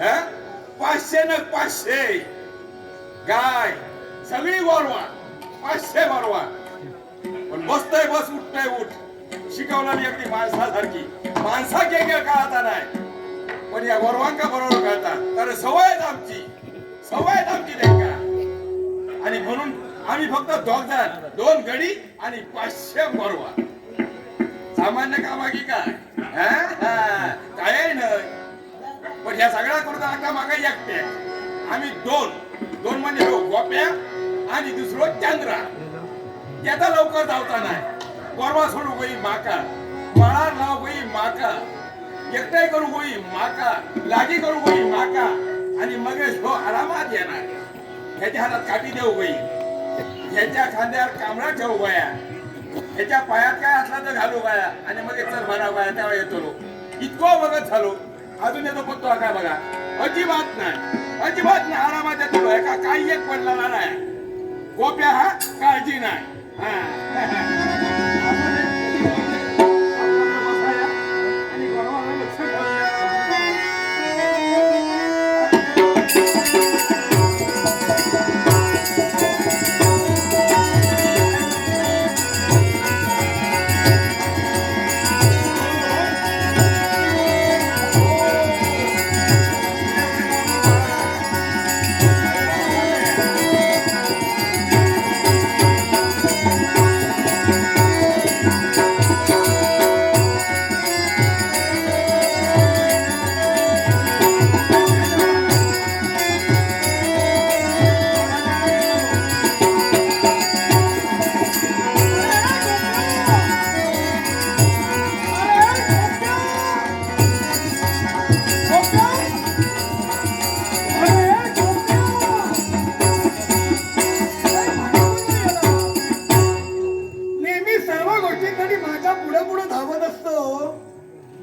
हं? पाचशे न पाचशे. गाय सगळी गोरवा. पाचशे गोरवा. पण बसतय बस उठतय उठ. शिकवणारी अगदी माणसासारखी. माणसा के कळता नाही पण या गोरवांका बरोबर कळतात तर सवयच आमची. सवयच आमची त्यांका आणि म्हणून आम्ही फक्त दोघ जण. दोन गडी आणि पाचशे गोरवा. सामान्य कामागी काय? काय नाही पण ह्या सगळ्या करून आता मागा एकटे. आम्ही दोन. दोन म्हणजे हो, गोप्या आणि दुसरो चंद्रा. त्याचा लवकर धावता नाही. गोरवा सोडू गोई माका. माळा लाव गोई माका. एकटाय करू गोई माका. लागी करू गोई माका. आणि मगेश हो आरामात येणार. ह्याच्या हातात काठी देऊ गोई. ह्याच्या खांद्यावर कांबळा ठेवू गोया. ह्याच्या पायात काय असला तर घालू बाया. आणि मग चल म्हणा बाया तेव्हा येतो लोक इतको बघत झालो. अजून येतो पत्तो हा काय बघा. अजिबात नाही. अजिबात नाही. आरामाच्या तुलो काही एक पडला नाही. गोप्या हा? काळजी नाही.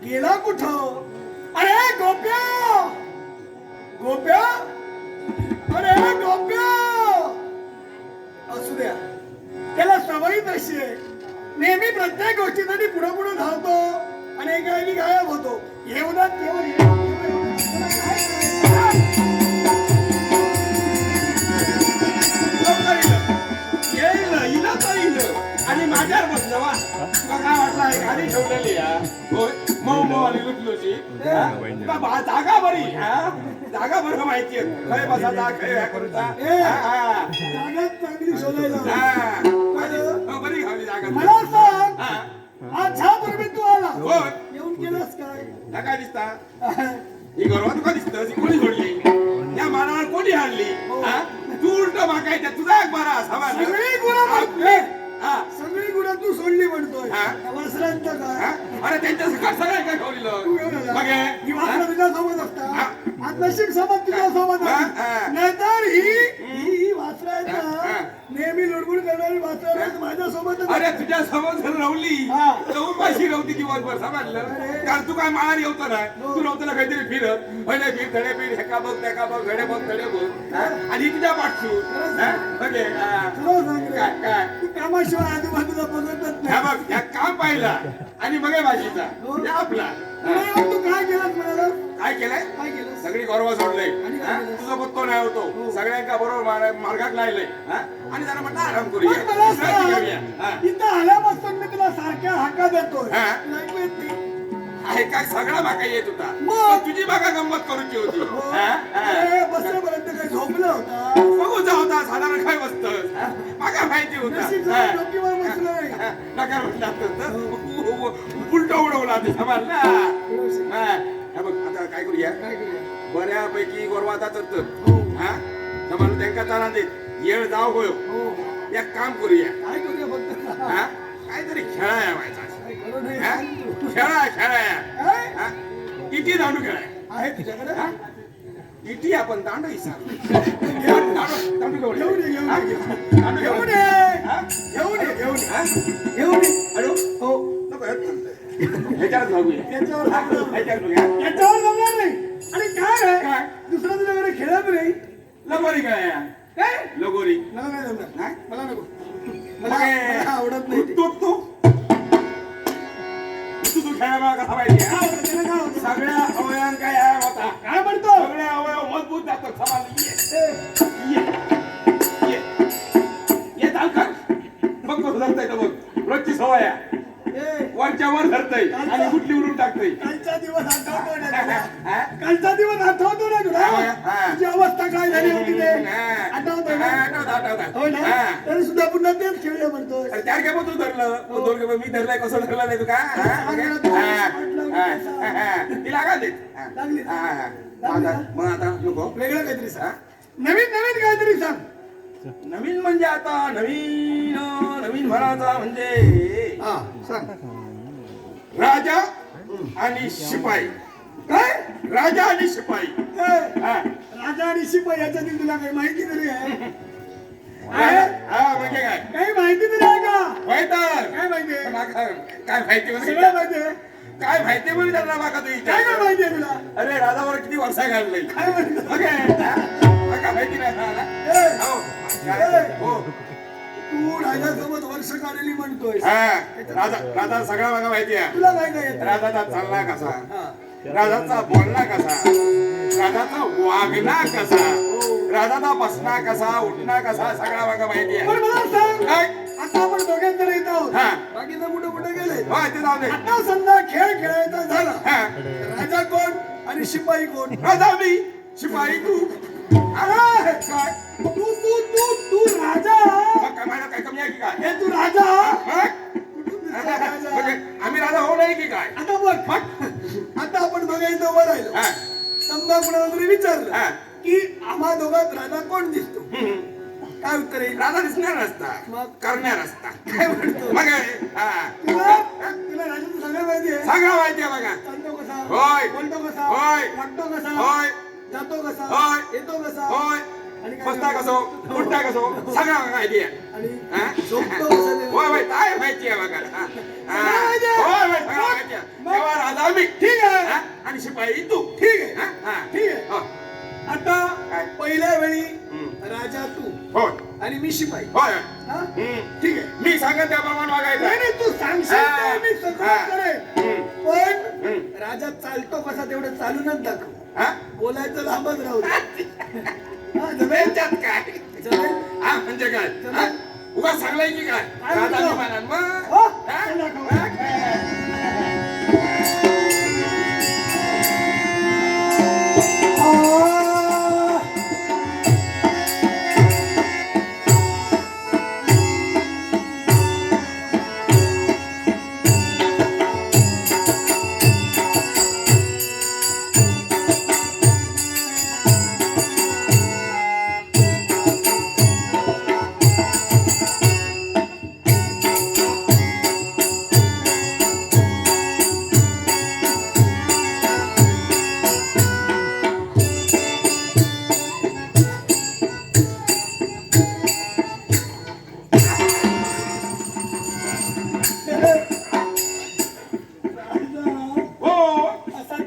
गेला कुठं? अरे गोप्या! गोप्या! अरे गोप्या! असू द्या. त्याला सवयी अशी आहे. नेहमी प्रत्येक गोष्टीसाठी पुढे पुढे धावतो. आणि एका वेळी गायब होतो. येऊ द्या केवळ येईल आणि माझ्यावर बसलं वा. तुला काय वाटलं? आहे गाडी ठेवलेली हा होय. मऊ आणि जागा बरी जागा बरं माहिती खय बसायचा खय ह्या करूचा चांगली शोधायला हा. बरी घावली जागा. मला सांग हा. आज चहा पूर्वी तू आला. होय येऊन केलास काय? काय दिसता? ही गरवा तुका दिसतं ती कोणी सोडली? त्या मानावर कोणी हाणली? हा? तू उलट मागायच्या तुझा एक बारा असावा. सगळी गुन्हा तू सोडली म्हणतोय हा. त्या वासरांचं हा? काय अरे त्यांच्या सकाळ सगळं काय तू ठेवलेलं आला. मग हे? ही हा? वासरं तुझ्या सोबत असतात हा. आज नशीब सोबत तुझ्या सोबत हा, हा. नाहीतर ही ही ही वासरं आहेत हा, ना हा. नेहमी लुडबुड करणारी वासरं आहेत अरे तुझ्या समोर जर रवली हा. उपाशी रवती दिवसभर समजलं अरे. कारण तू काय माळार येवतो हो. तू रवतो ना काहीतरी फिर भले फिर धडे फिर हेका बघ तेका बघ घडे बघ धडे बघ हा? आणि ही तुझ्या हा? हा. खरं सांग रे. काय काय तू कामाशिवाय आजूबाजूला बघतच नाही बघ ह्या काम पाहिला आणि मग भाजीचा हो. हे आपला तू काय म्हणाला काय केलंय काय केलंस सगळी गौरव सोडलंय आणि काय हा? केलं? तुझा पत्तो नाही होतो हो. सगळ्यांका बरोबर मार- मार्गात लायलंय हा? आणि जरा म्हटलं आराम करूया पण मला विश्रांती घेऊया. हा. सांग इथं आल्यापासून मी तुला सारख्या हाका देतोय हा. तुला ऐकू येत नाही आहे काय सगळा मागा येत होता मग? पण तुझी मागा गंमत करूची होती हो. हा? हा. अरे, बसल्यापर्यंत काय झोपला होता. बघूचा होता साधारण काय बसत मागा माहिती होता. नशीब. जरा डोकीवर बसलं नाही. नकार म्हणतात उलट उडवला ते समाज ना बघ आता काय करूया? काय करूया? बऱ्यापैकी गोरवा आता तर हो. हा? समाज त्यांका चाला देत येळ जाव होय. हो. एक काम करूया. काय करूया फक्त? हा? काहीतरी खेळाया व्हायचा? खेळा खेळाया? किती दांडू खेळाय? आहे तुझ्याकडे? किती आपण दांडू घेऊन घेऊन. हॅलो हो. नको, त्याच्यावर त्याच्यावर जमणार नाही आणि काय? काय? दुसरं तुझ्याकडे खेळत नाही लगोरी खेळाया काय लगोरी मला नाही जमणार नाही? मला नको मला आवडत नाही ते. तू तू तू कसा पाहिजे काय काय? सगळ्या होता काय बघ कसं धरताय बघ सवय वरच्या वर धरतय आणि कुठली उडून टाकतय दिवस आठवतो ना सुद्धा पुन्हा तेच खेळलं म्हणतो चार काय तू धरलं तू मी धरलंय कसं धरलं नाही मग आता नको वेगळं काहीतरी सांग नवीन नवीन काहीतरी सांग. नवीन म्हणजे आता नवीन नवीन म्हणाचा म्हणजे हा सांग. राजा आणि शिपाई. काय? राजा आणि शिपाई. हा. राजा आणि शिपाई याच्यातील तुला काही माहिती तरी आहे? म्हणजे काय? काही माहिती तरी आहे का? तर काय माहिती काय माहिती सगळं माहिती काय माहिती म्हणजे त्यांना माका तू काय काय माहिती आहे तुला? अरे राजावर किती वर्षा घाललंय काय माहिती? हा? माहिती नाही हो. हो. तू राजासोबत वर्ष काढली म्हणतोय हा. राजा राजा सगळा माका माहिती आहे तुला काय काय? राजाचा चालला कसा हा. राजाचा बोलणं कसा राजाचा वागणं कसा राजाचा बसणं कसा उठणं कसा सगळा माका माहिती पण आहे मला सांग? आता आपण दोघांकडे येत आहोत हा. बाकीचं कुठे कुठे गेले ते जाऊ दे आता समजा खेळ खेळायचा झाला हा. राजा कोण आणि शिपाई कोण राजा मी शिपाई तू अरे काय? तू तू तू तू राजा? मग काय कमी आहे की काय? हे तू राजा? मग? म्हणजे आम्ही राजा होऊ नाही की काय? आता बघ. आता आपण दोघांचं उभं राहिलो. हा. समजा कुणाला तरी विचारलं. की आम्हा दोघात राजा कोण दिसतो? हम्म. काय उत्तर येईल राजा दिसणार नसता मग? करणार असता. काय म्हणतो? मग? हा. तुला तुला राजाचं सगळं माहिती आहे. सगळं माहिती आहे बघा. चालतो कसा? होय. बोलतो कसा? होय. वागतो कसा? होय. जातो कसा होय. येतो कसा होय आणि काय बसता कसो उठता कसो सगळं माहिती आहे आणि हा? झोपतो कसं ते? होय काय माहिती आहे बघा हा. हा. होय होय सगळं माहिती आहे मग? तेव्हा राजा मी ठीक आहे हा? आणि शिपाई तू ठीक आहे हा? हा. ठीक आहे हो. आता काय? पहिल्या वेळी हम्म. राजा तू होय आणि मी शिपाई होय हा? हम्म. ठीक आहे मी सांगत त्याप्रमाणे वागायचं नाही नाही तू सांगशील हा. ते मी सगळं हा. करेन हम्म. पण हम्म. राजा चालतो कसा तेवढं चालूनच दाखव हा? बोलायचं लांबच राहू. हा? त्यांच्यात काय? हा म्हणजे काय हा? उगा सांगलाय की काय मग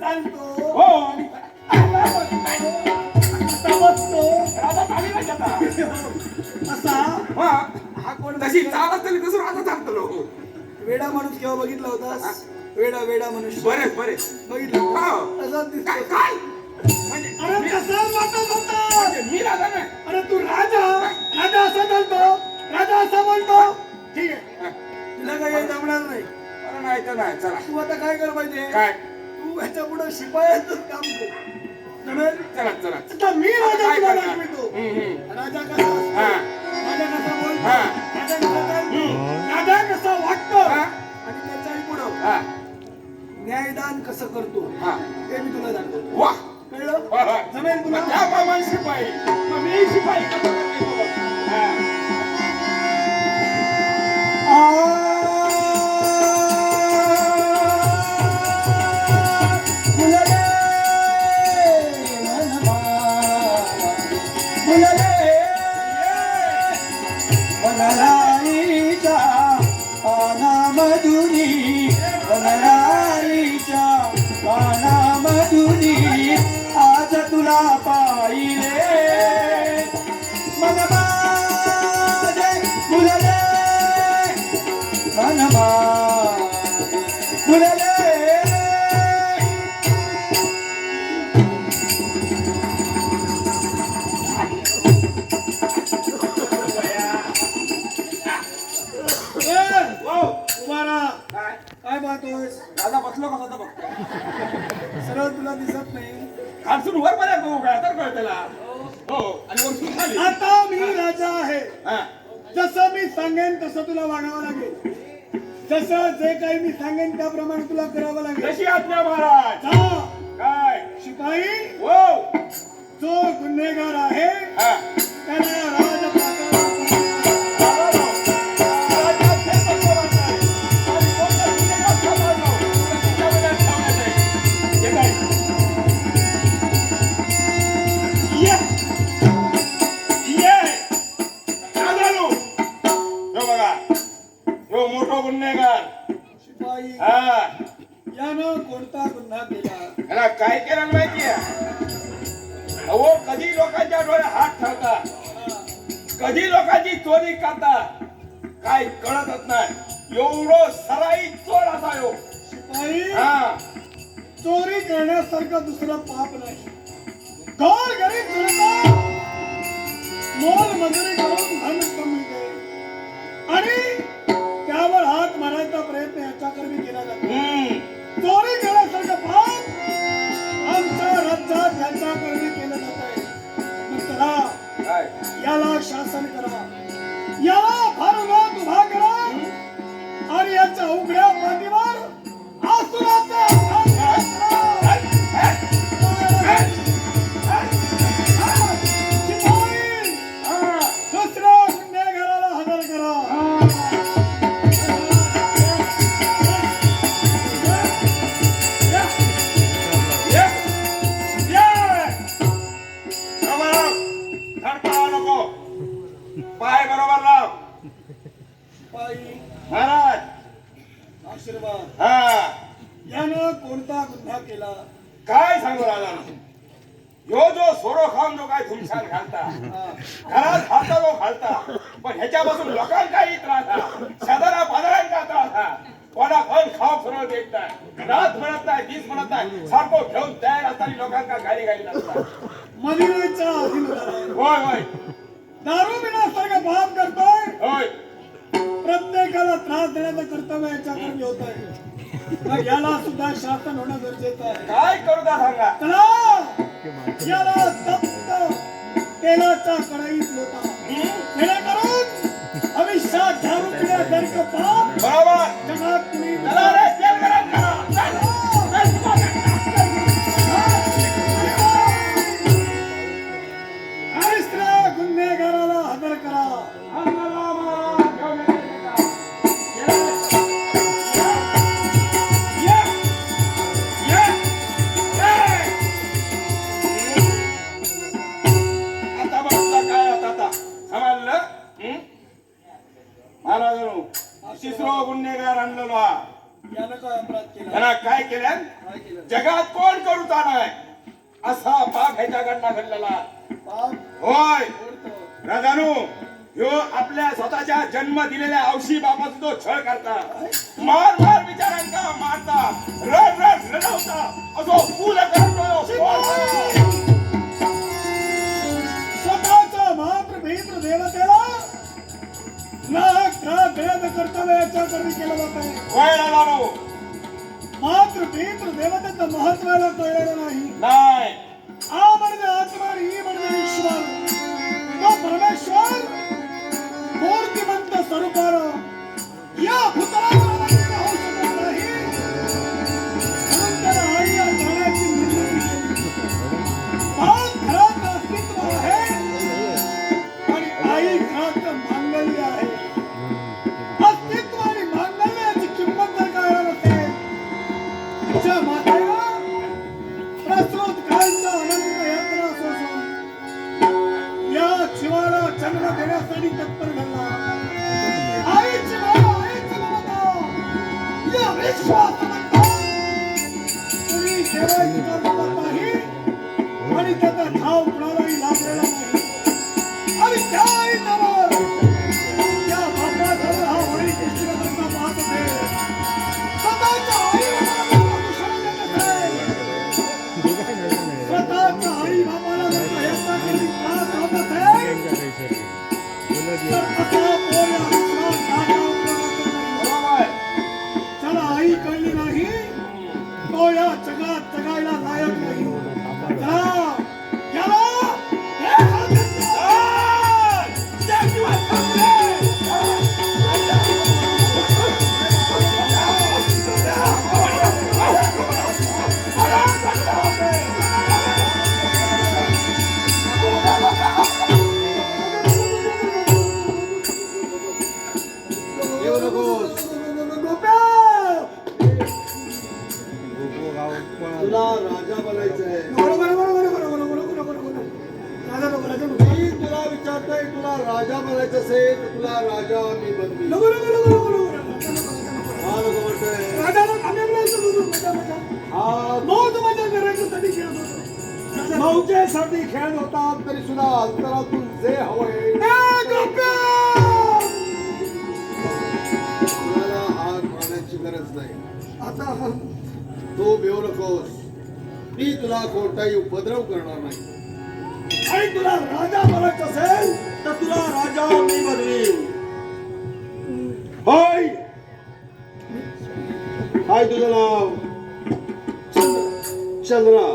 चालतो. हो. असा कोण तशी चाल असतली तसं राजा चालतो वेडा माणूस केव्हा बघितला होतास? वेडा वेडा मनुष्य. बरेच बरेच बघितलं हो. तसाच काय दिसतो काय? म्हणजे अरे तसाच वाटत होता म्हणजे मी राजा नाही. अरे तू राजा. राजा असा चालतो. राजा असा बोलतो. ठीक आहे. तुला काही जमणार नाही. नाही तर नाही. चला. तू आता काय कर पाहिजे काय? तू ह्याच्या पुढे शिपायाचं काम कर. जमेल? चला. चला आता मी राजा. राजा कसा बघतोय सरळ तुला दिसत नाही. खालसून वर पर्यंत बघू तर कळ त्याला. हो आणि वरसून खाली. आता मी राजा आहे. जसं मी सांगेन तसं तुला वागावं लागेल. जसं जे काही मी सांगेन त्याप्रमाणे तुला करावं लागेल. कशी आज्ञा महाराज? काय? शिपाई हो. जो गुन्हेगार आहे त्याला राज मदिरो इच्छा अधीन दारू विनासारखा पाप करतोय. प्रत्येकाला त्रास देण्याचं कर्तव्य याच्याकडे घेत आहे. याला सुद्धा शासन होणं गरजेचं आहे. काय करू का सांगा? चला. याला तप्त तेलाच्या कढईत होता जेणेकरून आम्ही शाख दारू पिण्या पाप बरोबर. जगात तुम्ही भार भार विचारांका मारता. रड रड रडवता. असो फुल करतो स्वतःचा मात्र भीत्र देवतेला ना का भेद करताना याच्या कमी केला जात आहे मात्र भीत्र देवतेचं महत्वाला कळलेलं नाही. नाही. खेळत होतो मौजेसाठी खेळ होतात तरी सुद्धा अंतरातून जे हवंय. ए, गोप्या! तुला गरज नाही. आता हा- तू नकोस मी तुला कोणताही उपद्रव करणार नाही. आणि तुला राजा बनायचं असेल तर तुला राजा मी बनवीन. होय? काय तुझं नाव. चंद्रा।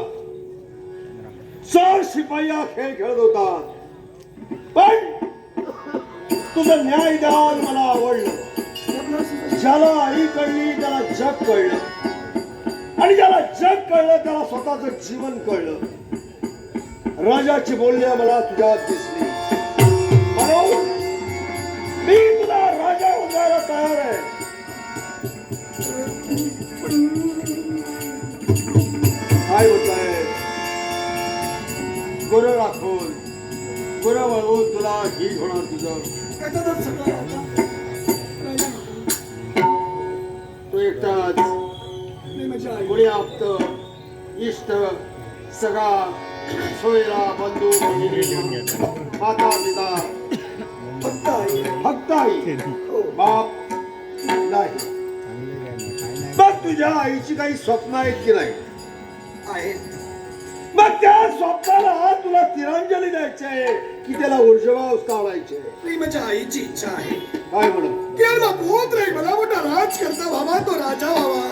चार शिपाई हा खेळ खेळत होता पण तुझं न्यायदान मला आवडलं. ज्याला आई कळली त्याला जग कळलं. आणि ज्याला जग कळलं त्याला स्वतःचं जीवन कळलं. राजाची बोलण्या मला तुझ्यात दिसली. म्हणून मी तुला राजा उभायला तयार आहे. काय होत आहे गुरु राखून गुरु वळवून तुला ही होणार तुझं तू एकटाच आई. कोणी आप्त इष्ट सगळा सोयरा बंधू माता पिता फक्त आई. फक्त आई बाप नाही मग तुझ्या आईची काही स्वप्न आहेत की नाही आहे. मग त्या स्वप्नाला तुला तिरांजली द्यायची आहे की त्याला ऊर्जवास काढायचे नाही, माझ्या आईची इच्छा आहे. काय म्हणत की याला बहुत रे मला मोठा राज करता व्हावा तो राजा व्हावा.